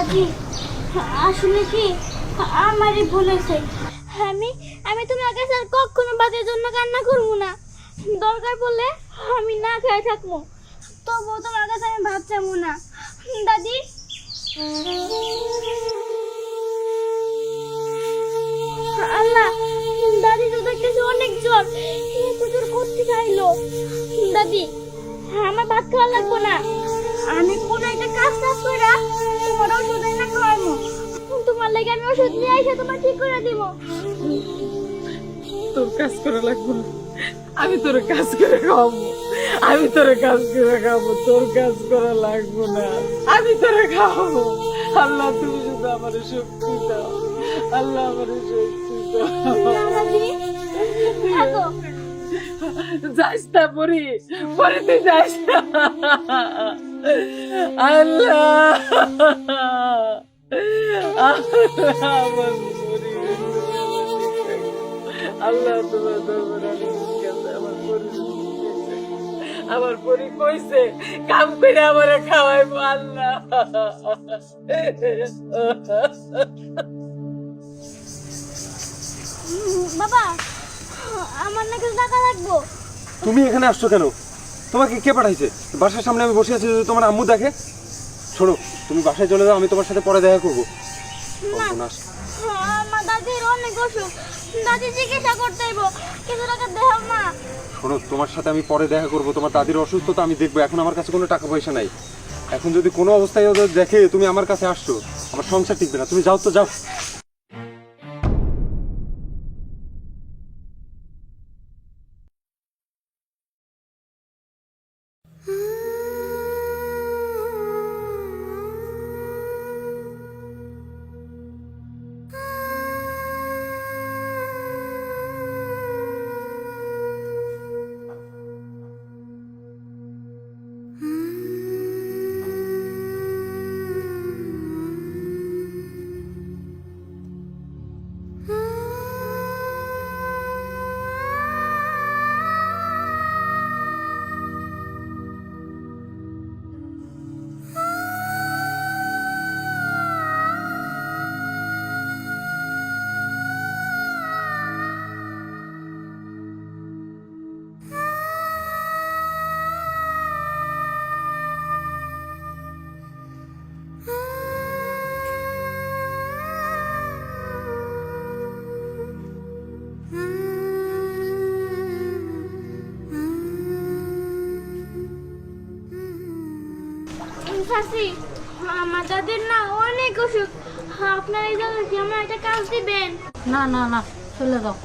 দাদি, আসলে কি আমারই ভুল হয়েছে? আমি আমি তোমার কাছে আর কখনো বাদের জন্য কান্না করব না। দরকার পড়লে আমি না খেয়ে থাকব। তবুও তোমার কাছে আমি ভাত চাবো না। দাদি? আল্লাহ, দাদি তো দেখতেছি অনেক জ্বর। এত জ্বর করতে চাইলো দাদি, আমার ভাত খাওয়া লাগবো না। আমি কোনো একটা কাজ টাজ তোমার ওষুধ এনে খাওয়াবো। তোমার লেগে আমি ওষুধ নিয়ে তোমার ঠিক করে দিব। তোর কাজ করা লাগবে না। আমি তোর কাজ করে খাব আমি তোর কাজ করে খাব তোর কাজ করা লাগবো না। আমি তোর খাব আল্লাহ তুমি শুধু আমার শক্তি দাও। আল্লাহ আমার শক্তি দাও। যাস না পরি। পরে তুই যাস না। আল্লাহ আল্লাহ আমার পরি কইছে কাম করে আমারে খাওয়াইবো আল্লাহ বাবা, আমার নাকি টাকা লাগবো। তুমি এখানে আসছো কেন? তোমাকে কে পাঠাইছে? বাসার সামনে আমি বসে আছি যদি তোমার আম্মু দেখে। শোনো তুমি বাসায় চলে যাও আমি তোমার সাথে পরে দেখা করব। সর্বনাশ। আমার দাদির অনেক অসুখ। দাদি চিকিৎসা করতে হইব কিছু টাকা দেহ না শোনো তোমার সাথে আমি পরে দেখা করব। তোমার দাদির অসুস্থতা আমি দেখব। এখন আমার কাছে কোনো টাকা পয়সা নাই। এখন যদি কোনো অবস্থায় দেখে তুমি আমার কাছে আসছো আমার সংসার টিকবে না। তুমি যাও তো যাও। আমার দাদির না অনেক অসুখ আপনার এই জায়গায় কি আমার একটা কাজ দিবেন। না না না, চলে যাও।